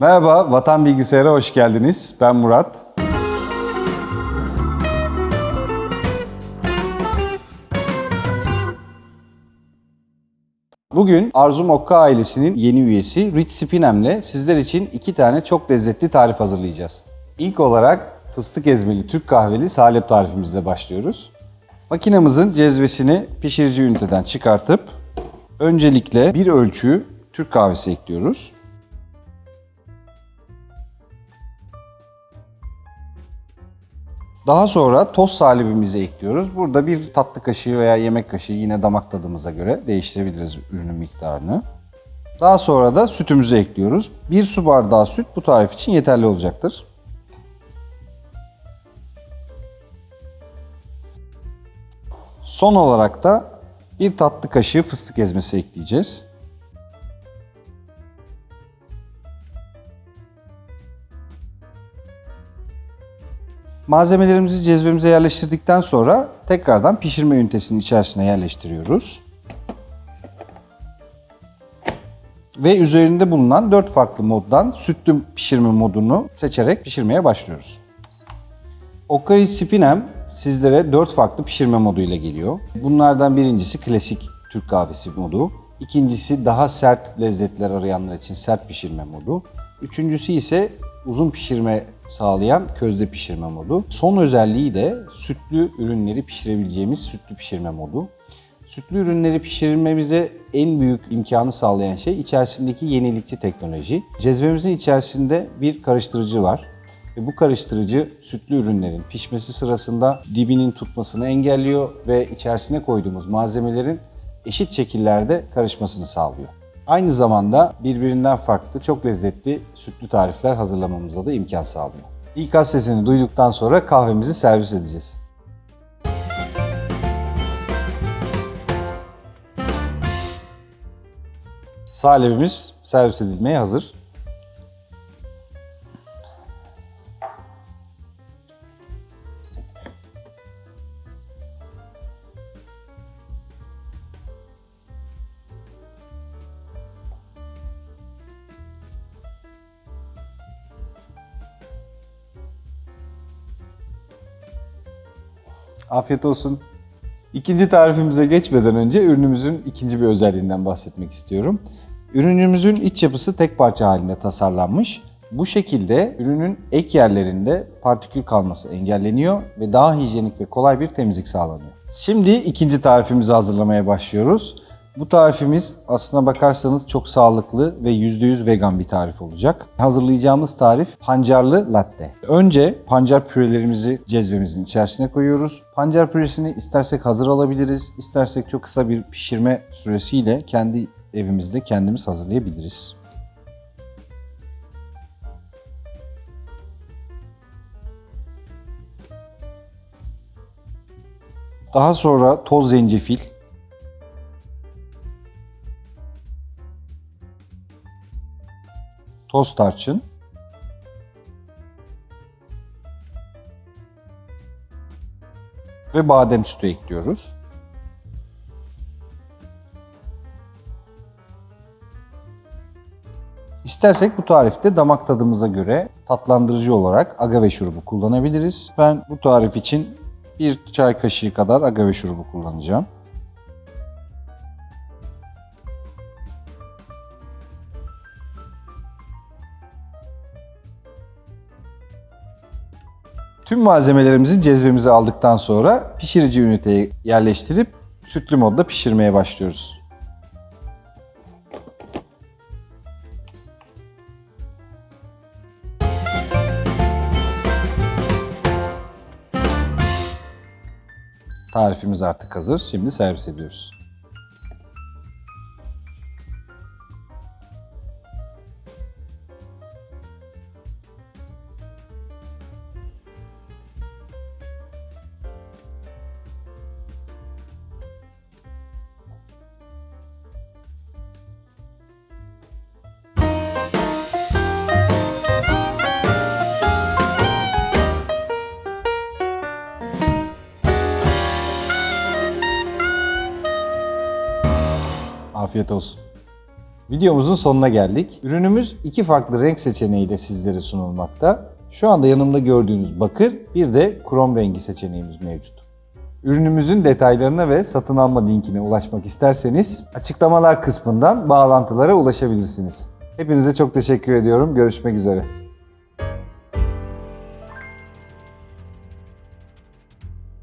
Merhaba, Vatan Bilgisayar'a hoş geldiniz. Ben Murat. Bugün Arzu Mokka ailesinin yeni üyesi Rich Spinem'le sizler için iki tane çok lezzetli tarif hazırlayacağız. İlk olarak fıstık ezmeli Türk kahveli salep tarifimizle başlıyoruz. Makinamızın cezvesini pişirici üniteden çıkartıp öncelikle bir ölçü Türk kahvesi ekliyoruz. Daha sonra toz salebimizi ekliyoruz. Burada bir tatlı kaşığı veya yemek kaşığı yine damak tadımıza göre değiştirebiliriz ürünün miktarını. Daha sonra da sütümüzü ekliyoruz. Bir su bardağı süt bu tarif için yeterli olacaktır. Son olarak da bir tatlı kaşığı fıstık ezmesi ekleyeceğiz. Malzemelerimizi cezvemize yerleştirdikten sonra tekrardan pişirme ünitesinin içerisine yerleştiriyoruz. Ve üzerinde bulunan 4 farklı moddan sütlü pişirme modunu seçerek pişirmeye başlıyoruz. Okari Spinem sizlere 4 farklı pişirme modu ile geliyor. Bunlardan birincisi klasik Türk kahvesi modu. İkincisi daha sert lezzetler arayanlar için sert pişirme modu. Üçüncüsü ise uzun pişirme sağlayan közde pişirme modu. Son özelliği de sütlü ürünleri pişirebileceğimiz sütlü pişirme modu. Sütlü ürünleri pişirmemize en büyük imkanı sağlayan şey içerisindeki yenilikçi teknoloji. Cezvemizin içerisinde bir karıştırıcı var. Ve bu karıştırıcı sütlü ürünlerin pişmesi sırasında dibinin tutmasını engelliyor ve içerisine koyduğumuz malzemelerin eşit şekillerde karışmasını sağlıyor. Aynı zamanda birbirinden farklı çok lezzetli sütlü tarifler hazırlamamıza da imkan sağlıyor. İlk sesini duyduktan sonra kahvemizi servis edeceğiz. Salebimiz servis edilmeye hazır. Afiyet olsun. İkinci tarifimize geçmeden önce ürünümüzün ikinci bir özelliğinden bahsetmek istiyorum. Ürünümüzün iç yapısı tek parça halinde tasarlanmış. Bu şekilde ürünün ek yerlerinde partikül kalması engelleniyor ve daha hijyenik ve kolay bir temizlik sağlanıyor. Şimdi ikinci tarifimizi hazırlamaya başlıyoruz. Bu tarifimiz aslına bakarsanız çok sağlıklı ve %100 vegan bir tarif olacak. Hazırlayacağımız tarif pancarlı latte. Önce pancar pürelerimizi cezvemizin içerisine koyuyoruz. Pancar püresini istersek hazır alabiliriz, istersek çok kısa bir pişirme süresiyle kendi evimizde kendimiz hazırlayabiliriz. Daha sonra toz zencefil, toz tarçın, ve badem sütü ekliyoruz. İstersek bu tarifte damak tadımıza göre tatlandırıcı olarak agave şurubu kullanabiliriz. Ben bu tarif için bir çay kaşığı kadar agave şurubu kullanacağım. Tüm malzemelerimizi cezvemize aldıktan sonra pişirici üniteye yerleştirip sütlü modda pişirmeye başlıyoruz. Tarifimiz artık hazır. Şimdi servis ediyoruz. Afiyet olsun. Videomuzun sonuna geldik. Ürünümüz iki farklı renk seçeneğiyle sizlere sunulmakta. Şu anda yanımda gördüğünüz bakır, bir de krom rengi seçeneğimiz mevcut. Ürünümüzün detaylarına ve satın alma linkine ulaşmak isterseniz açıklamalar kısmından bağlantılara ulaşabilirsiniz. Hepinize çok teşekkür ediyorum. Görüşmek üzere.